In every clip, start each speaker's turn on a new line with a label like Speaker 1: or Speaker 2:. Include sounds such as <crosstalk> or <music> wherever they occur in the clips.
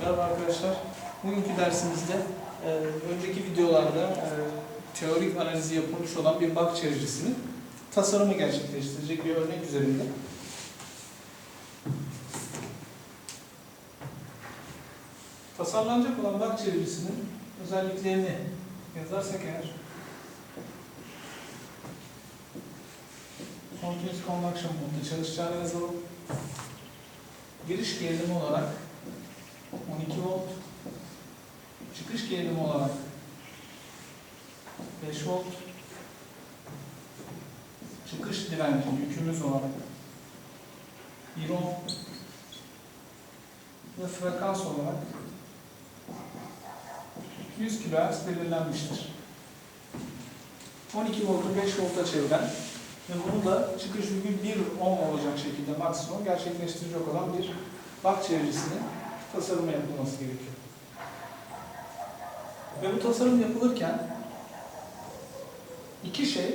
Speaker 1: Merhaba arkadaşlar. Bugünkü dersimizde e, önceki videolarda e, teorik analizi yapılmış olan bir bak çevresinin tasarımı gerçekleştirecek bir örnek üzerinde. Tasarlanacak olan bak çevresinin özelliklerini yazarsak eğer Continuous Convection modda çalışacağını yazalım. Giriş gerilimi olarak 12 volt, çıkış gerilimi olarak 5 volt, çıkış direnci yükümüz olarak 1 ohm ve frekans olarak 100 kHz belirlenmiştir. 12 voltu 5 volta çeviren ve bunu da çıkış yükü 1 ohm olacak şekilde maksimum gerçekleştirecek olan bir bak çevresinin tasarımı yapılması gerekiyor. Ve bu tasarım yapılırken iki şey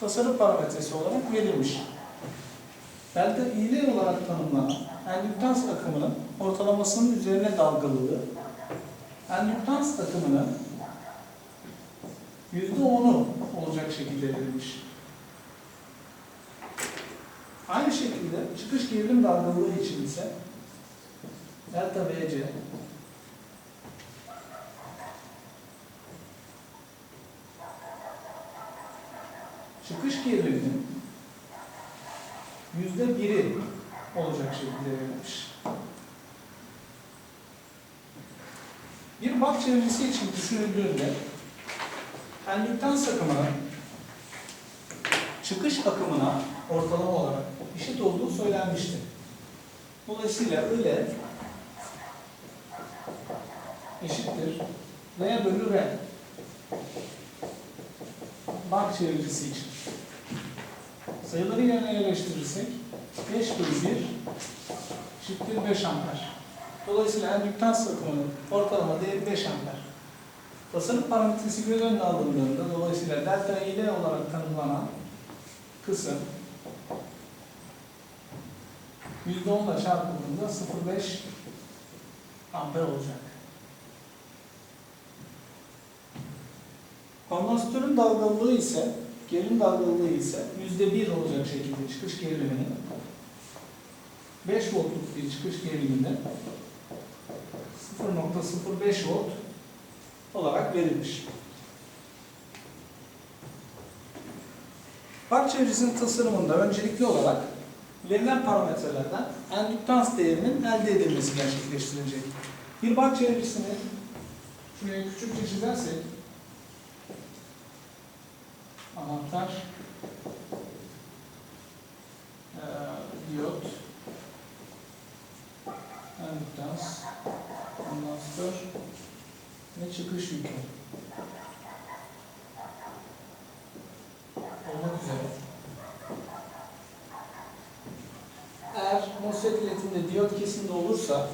Speaker 1: tasarım parametresi olarak verilmiş. Delta İL olarak tanımlanan endüktans akımının ortalamasının üzerine dalgalılığı, endüktans akımının %10'u olacak şekilde verilmiş. Aynı şekilde çıkış gerilim dalgalılığı için ise delta VC çıkış geriliminin yüzde biri olacak şekilde verilmiş. Bir bak çevresi için düşünüldüğünde endüktans akımının çıkış akımına ortalama olarak eşit olduğu söylenmişti. Dolayısıyla öyle eşittir R bölü R. Bak çeviricisi için. Sayıları yerine yerleştirirsek 5 bölü 1 eşittir 5 amper. Dolayısıyla endüktans akımının ortalama değeri 5 amper. Tasarım parametresi göz önüne alındığında dolayısıyla delta ile olarak tanımlanan kısım %10 ile çarpıldığında 0,5 amper olacak. Kondansatörün dalgalılığı ise, gerilim dalgalılığı ise %1 olacak şekilde çıkış geriliminin 5 voltluk bir çıkış geriliminde 0.05 volt olarak verilmiş. Bak çevresinin tasarımında öncelikli olarak verilen parametrelerden endüktans değerinin elde edilmesi gerçekleştirilecek. Bir bak çevresini şuraya küçükçe çizersek anahtar eee, diyot endüktans kondansatör ve çıkış yükü olmak üzere. Eğer MOSFET iletimde diyot kesimde olursa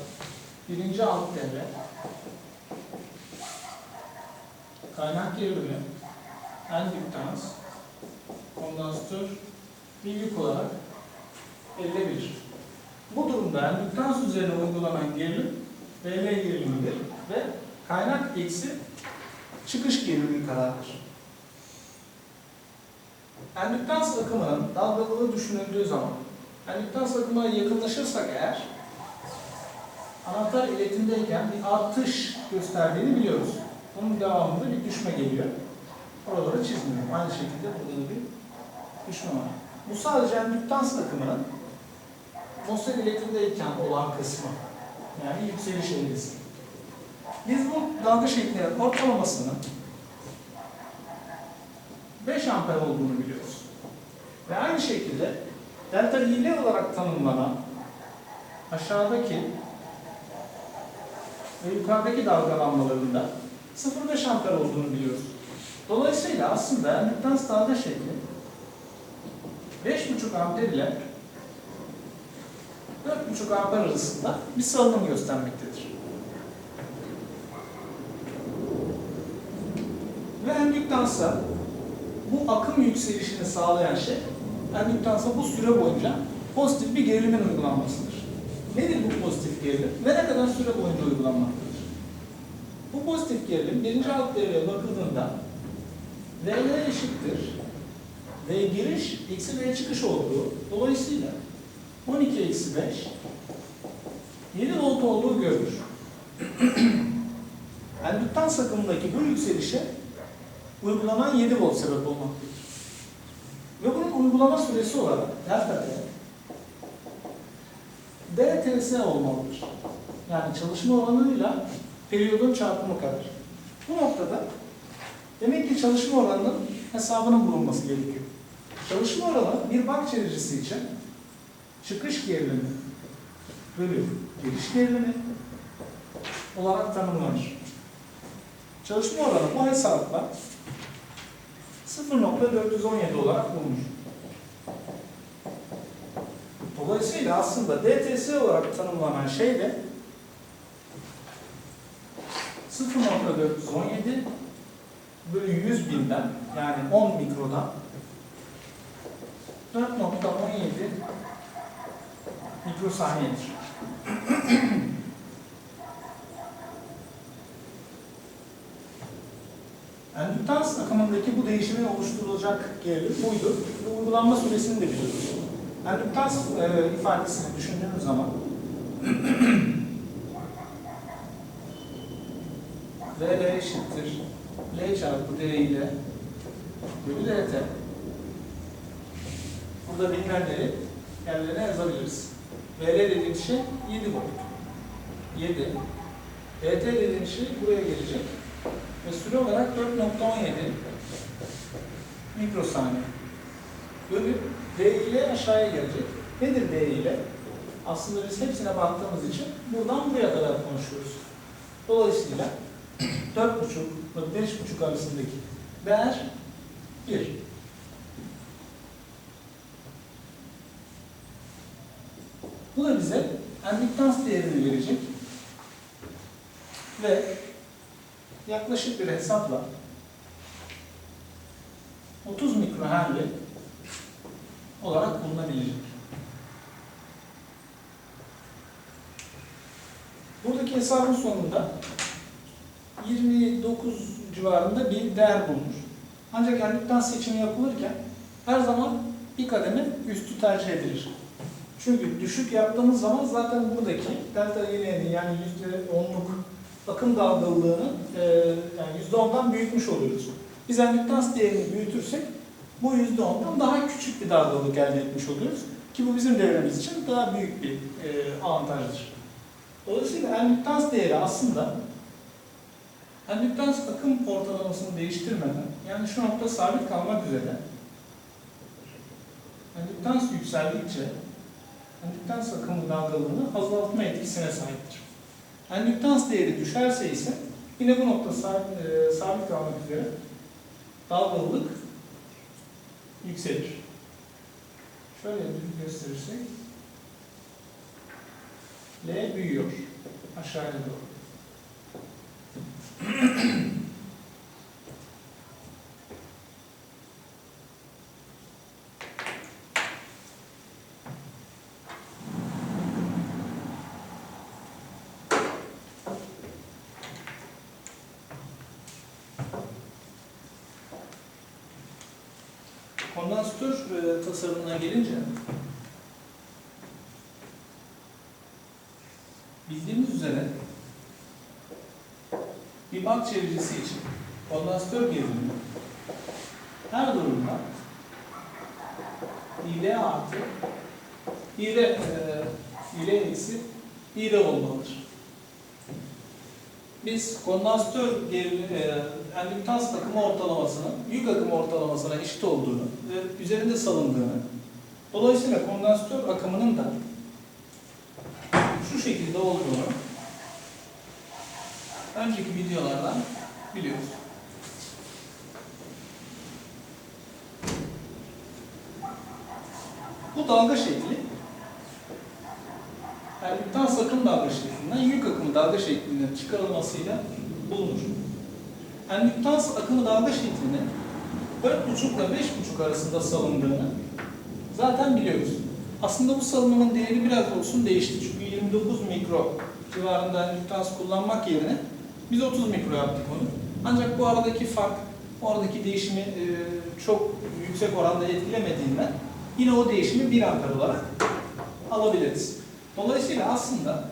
Speaker 1: birinci alt devre kaynak gerilimi endüktans kondansatör bir yük olarak verilebilir. Bu durumda endüktans üzerine uygulanan gerilim VL gerilimidir ve kaynak eksi çıkış gerilimi kadardır. Endüktans akımının dalgalılığı düşünüldüğü zaman endüktans akımına yakınlaşırsak eğer anahtar iletimdeyken bir artış gösterdiğini biliyoruz. Bunun devamında bir düşme geliyor. Oraları çizmiyorum. Aynı şekilde burada da bir düşme var. Bu sadece endüktans akımının MOSFET iletimdeyken olan kısmı. Yani yükseliş eğrisi. Biz bu dalga şeklinin ortalamasının 5 amper olduğunu biliyoruz. Ve aynı şekilde delta ile olarak tanımlanan aşağıdaki ve yukarıdaki dalgalanmalarında 0,5 amper olduğunu biliyoruz. Dolayısıyla aslında endüktans dalga şekli 5,5 amper ile 4,5 amper arasında bir salınım göstermektedir. Ve endüktansa bu akım yükselişini sağlayan şey endüktansa bu süre boyunca pozitif bir gerilimin uygulanmasıdır. Nedir bu pozitif gerilim? Ve ne kadar süre boyunca uygulanmaktadır? Bu pozitif gerilim birinci alt devreye bakıldığında VL eşittir. V giriş eksi V çıkış olduğu dolayısıyla 12 eksi 5 7 volt olduğu görülür. <clears throat> Endüktans akımındaki bu yükselişe uygulanan 7 volt sebep olmaktadır. Ve bunun uygulama süresi olarak delta T DTS olmalıdır. Yani çalışma oranıyla periyodun çarpımı kadar. Bu noktada demek ki çalışma oranının hesabının bulunması gerekiyor. Çalışma oranı bir bak çeviricisi için çıkış gerilimi bölü giriş gerilimi olarak tanımlanır. Çalışma oranı bu hesapla 0.417 olarak bulunur. Dolayısıyla aslında DTS olarak tanımlanan şey de 0.417 bölü 100 binden yani 10 mikrodan 4.17 mikrosaniyedir. <clears throat> Endüktans akımındaki bu değişimin oluşturulacak gerilim buydu. Bu uygulanma süresini de biliyoruz. Endüktans e, ifadesini düşündüğümüz zaman <clears throat> VL eşittir L çarpı D ile bölü DT. Burada bilinenleri yerlerine yazabiliriz. VL dediğimiz şey 7 volt. 7. DT dediğimiz şey buraya gelecek. Ve süre olarak 4.17 mikrosaniye. Bölü D ile aşağıya gelecek. Nedir D ile? Aslında biz hepsine baktığımız için buradan buraya kadar konuşuyoruz. Dolayısıyla 4.5 ve 5.5 arasındaki değer 1. Bu da bize endüktans değerini verecek ve yaklaşık bir hesapla 30 mikrohenry olarak bulunabilecek. Buradaki hesabın sonunda 29 civarında bir değer bulunur. Ancak endüktans seçimi yapılırken her zaman bir kademe üstü tercih edilir. Çünkü düşük yaptığımız zaman zaten buradaki delta YN'nin yani %10'luk akım dalgalılığını e, yani %10'dan büyütmüş oluyoruz. Biz endüktans değerini büyütürsek bu %10'dan daha küçük bir dalgalılık elde etmiş oluyoruz. Ki bu bizim devremiz için daha büyük bir e, avantajdır. Dolayısıyla endüktans değeri aslında endüktans akım ortalamasını değiştirmeden yani şu nokta sabit kalmak üzere endüktans yükseldikçe endüktans akımı dalgalığını azaltma etkisine sahiptir. Endüktans değeri düşerse ise yine bu nokta sabit, e, sabit kalmak üzere dalgalılık yükselir. Şöyle gösterirsek L büyüyor aşağıya doğru. Kondansatör e, tasarımına gelince bildiğimiz üzere bir bak çeviricisi için kondansatör gerilimi her durumda ile artı ile e, ile eksi ile olmalıdır. Biz kondansatör gerilimi, e, endüktans akımı ortalamasının yük akımı ortalamasına eşit olduğunu ve üzerinde salındığını dolayısıyla kondansatör akımının da şu şekilde olduğunu önceki videolardan biliyoruz. Bu dalga şekli endüktans akım dalga şeklinden yük akımı dalga şeklinde çıkarılmasıyla bulunur. Endüktans akımı dalga şeklinin 4,5 ile 5,5 arasında salındığını zaten biliyoruz. Aslında bu salınımın değeri biraz olsun değişti. Çünkü 29 mikro civarında lüktans kullanmak yerine biz 30 mikro yaptık onu. Ancak bu aradaki fark, oradaki değişimi e, çok yüksek oranda etkilemediğinden yine o değişimi 1 amper olarak alabiliriz. Dolayısıyla aslında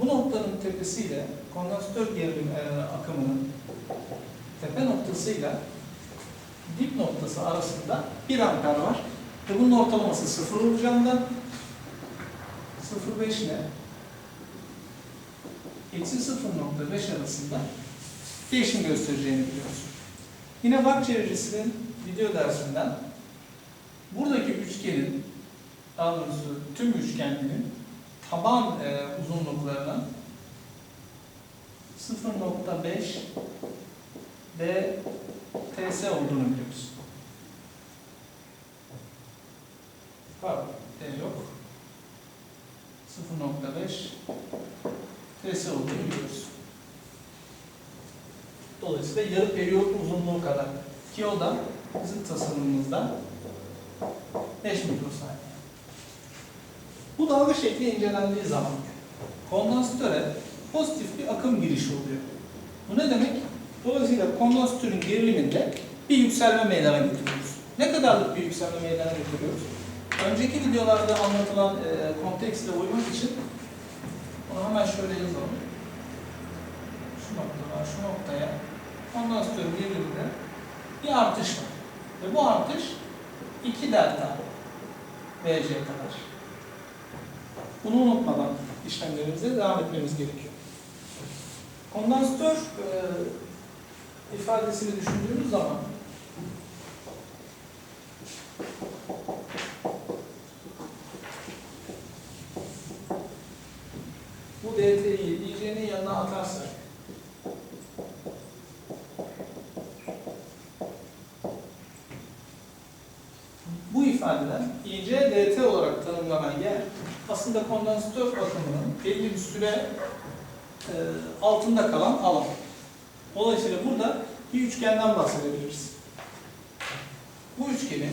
Speaker 1: bu noktanın tepesiyle kondansatör gerilim e, akımının tepe noktasıyla dip noktası arasında 1 amper var. Ve bunun ortalaması 0 olacağından 0.5 ile eksi 0.5 arasında değişim göstereceğini biliyoruz. Yine bak çevresinin video dersinden buradaki üçgenin daha doğrusu tüm üçgenlerin taban e, uzunluklarının 0.5 d ts olduğunu biliyoruz. Pardon, d yok. 0.5 ts olduğunu biliyoruz. Dolayısıyla yarı periyot uzunluğu kadar. Ki o da bizim tasarımımızda 5 mikrosaniye. Bu dalga şekli incelendiği zaman kondansatöre pozitif bir akım girişi oluyor. Bu ne demek? Dolayısıyla kondansatörün geriliminde bir yükselme meydana getiriyoruz. Ne kadarlık bir yükselme meydana getiriyoruz? Önceki videolarda anlatılan e, kontekstle uymak için onu hemen şöyle yazalım. Şu noktadan şu noktaya kondansatörün geriliminde bir artış var. Ve bu artış 2 delta VC kadar. Bunu unutmadan işlemlerimize devam etmemiz gerekiyor. Kondansatör e, ifadesini düşündüğümüz zaman bu DT'yi IC'nin yanına atarsak bu ifadeden IC DT olarak tanımlanan yer aslında kondansatör akımının belli bir süre e, altında kalan alan. Dolayısıyla burada bir üçgenden bahsedebiliriz. Bu üçgeni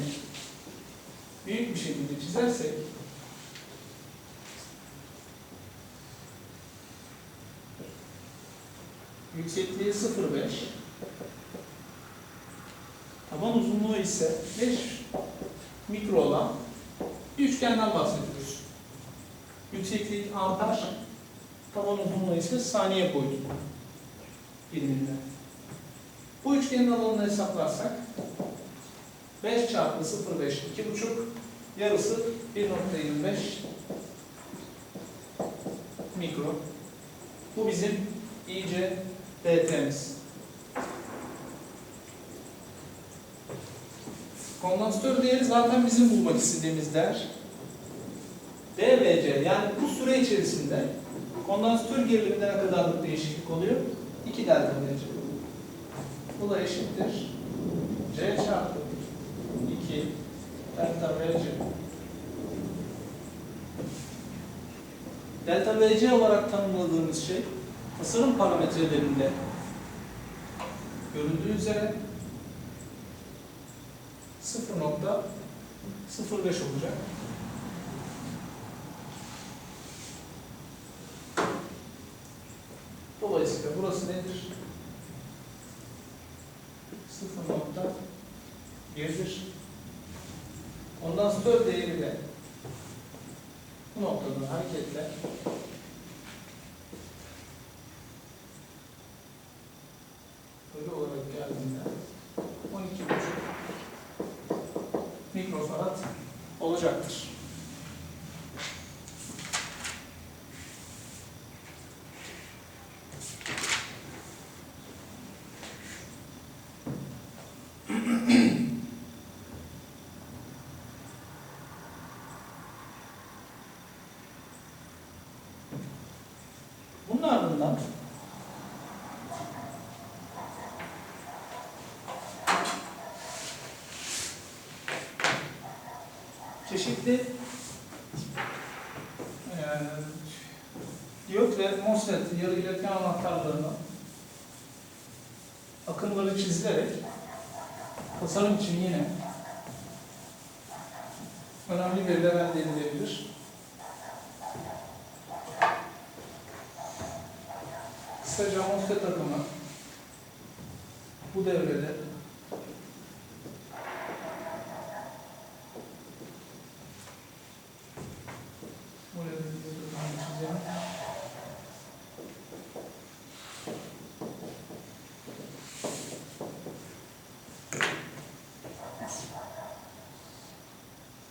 Speaker 1: büyük bir şekilde çizersek yüksekliği 0.5 taban uzunluğu ise 5 mikro olan bir üçgenden bahsediyoruz. Yükseklik amper, taban uzunluğu ise saniye boyutu biriminde. Bu üçgenin alanını hesaplarsak 5 çarpı 0.5 2.5 yarısı 1.25 mikro. Bu bizim iyice DT'miz. Kondansatör değeri zaten bizim bulmak istediğimiz değer. DVC yani bu süre içerisinde kondansatör geriliminde ne kadarlık değişiklik oluyor? 2 delta VC. Bu da eşittir. C çarpı 2 delta VC. Delta VC olarak tanımladığımız şey tasarım parametrelerinde görüldüğü üzere 0.05 olacak. Dolayısıyla burası nedir? 0.1'dir. Kondansatör değeri de bu noktadan hareketle bölü olarak geldiğinde 12.5 mikrofarad olacaktır. Bunun ardından çeşitli eee diyot ve MOSFET yarı iletken anahtarlarını akımları çizilerek tasarım için yine önemli veriler elde edilebilir. Kısaca MOSFET takımı bu devrede Buraya da bir takım çizelim.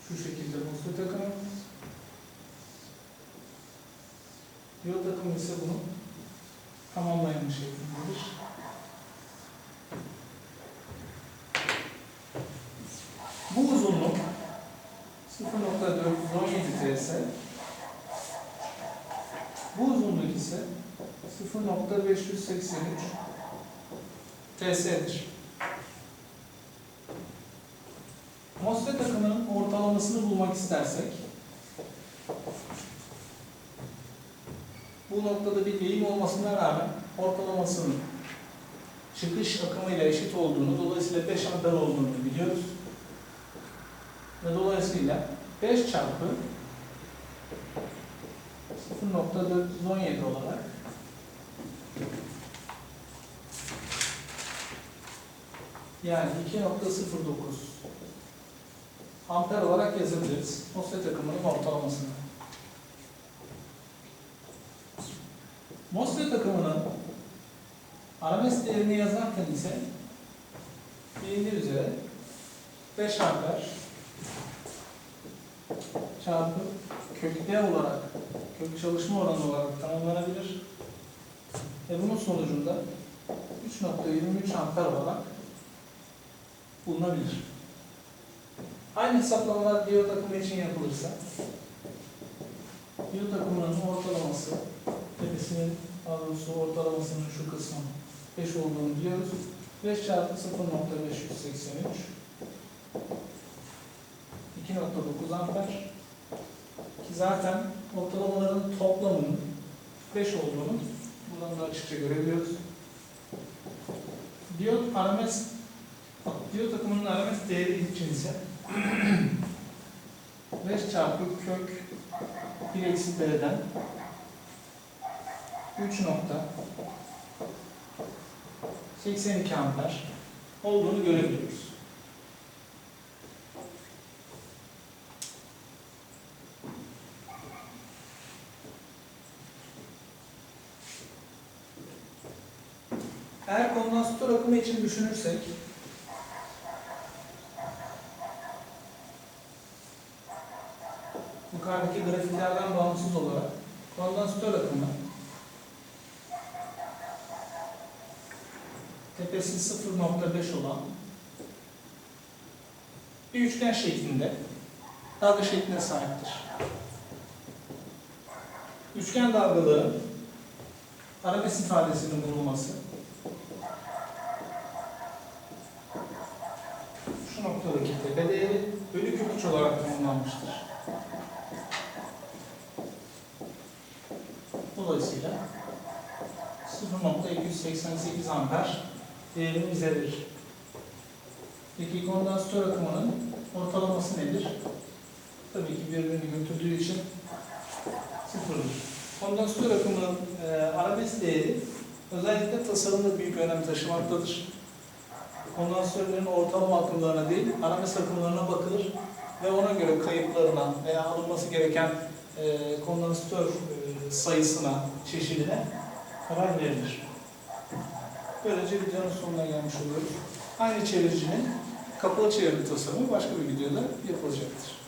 Speaker 1: Şu şekilde MOSFET takımı. Diyot takımı ise bunu tamamlayan şeklindedir. Bu uzunluk 0.417 ts. Bu uzunluk ise 0.583 ts'dir. MOSFET takımının ortalamasını bulmak istersek bu noktada bir eğim olmasına rağmen ortalamasının çıkış akımıyla eşit olduğunu, dolayısıyla 5 amper olduğunu biliyoruz. Ve dolayısıyla 5 çarpı 0.417 olarak yani 2.09 amper olarak yazabiliriz. MOSFET takımının ortalamasını. MOSFET takımının RMS değerini yazarken ise bilindiği üzere 5 amper çarpı kök D olarak kök çalışma oranı olarak tanımlanabilir. Ve bunun sonucunda 3.23 amper olarak bulunabilir. Aynı hesaplamalar diyot takımı için yapılırsa diyot takımının ortalaması tepesinin daha doğrusu ortalamasının şu kısmı 5 olduğunu biliyoruz. 5 çarpı 0.583 2.9 amper zaten ortalamaların toplamının 5 olduğunu buradan da açıkça görebiliyoruz. Diyot RMS diyot takımının RMS değeri için ise 5 çarpı kök 1 eksi D'den 3 nokta 82 amper olduğunu görebiliyoruz. Eğer kondansatör akımı için düşünürsek yukarıdaki grafiklerden bağımsız olarak kondansatör akımı tepesi 0.5 olan bir üçgen şeklinde dalga şekline sahiptir. Üçgen dalgalı arabesk ifadesinin bulunması şu noktadaki tepe değeri bölü kök üç olarak tanımlanmıştır. Dolayısıyla 0.288 amper değerini bize verir. Peki kondansatör akımının ortalaması nedir? Tabii ki birbirini götürdüğü için sıfırdır. Kondansatör akımının e, arabesk değeri özellikle tasarımda büyük önem taşımaktadır. Kondansatörlerin ortalama akımlarına değil, arabesk akımlarına bakılır ve ona göre kayıplarına veya alınması gereken e, kondansatör e, sayısına, çeşidine karar verilir. Böylece videonun sonuna gelmiş oluyoruz. Aynı çeviricinin kapalı çevirme tasarımı başka bir videoda yapılacaktır.